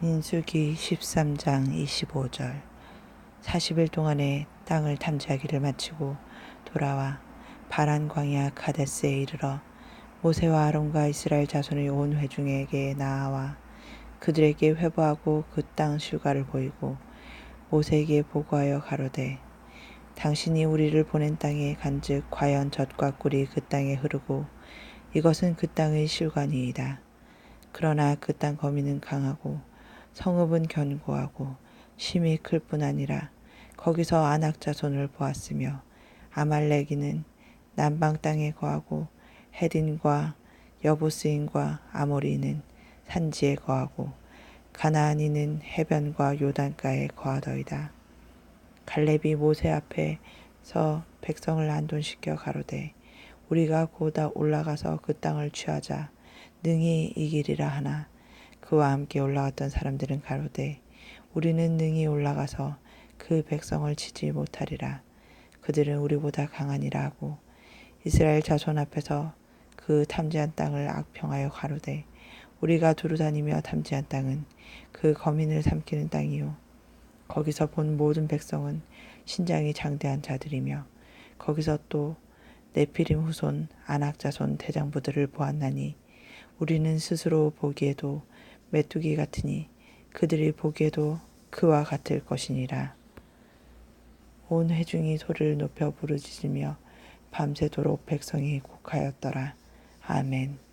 민수기 13장 25절 40일 동안에 땅을 탐지하기를 마치고 돌아와 바란 광야 카데스에 이르러 모세와 아론과 이스라엘 자손의 온 회중에게 나아와 그들에게 회부하고 그 땅 실과를 보이고 모세에게 보고하여 가로되 당신이 우리를 보낸 땅에 간즉 과연 젖과 꿀이 그 땅에 흐르고 이것은 그 땅의 실관이이다. 그러나 그 땅 거민은 강하고 성읍은 견고하고 심히 클 뿐 아니라 거기서 안악 자 손을 보았으며 아말렉이는 남방 땅에 거하고 헤딘과 여부스인과 아모리는 산지에 거하고 가나안이는 해변과 요단가에 거하더이다. 갈렙이 모세 앞에서 백성을 안돈시켜 가로되 우리가 고다 올라가서 그 땅을 취하자 능히 이기리라 하나 그와 함께 올라갔던 사람들은 가로되 우리는 능히 올라가서 그 백성을 치지 못하리라. 그들은 우리보다 강하니라 하고 이스라엘 자손 앞에서 그 탐지한 땅을 악평하여 가로되 우리가 두루 다니며 탐지한 땅은 그 거민을 삼키는 땅이요. 거기서 본 모든 백성은 신장이 장대한 자들이며 거기서 또 네피림 후손 아낙 자손 대장부들을 보았나니 우리는 스스로 보기에도 메뚜기 같으니 그들이 보기에도 그와 같을 것이니라. 온 회중이 소리를 높여 부르짖으며 밤새도록 백성이 곡하였더라. 아멘.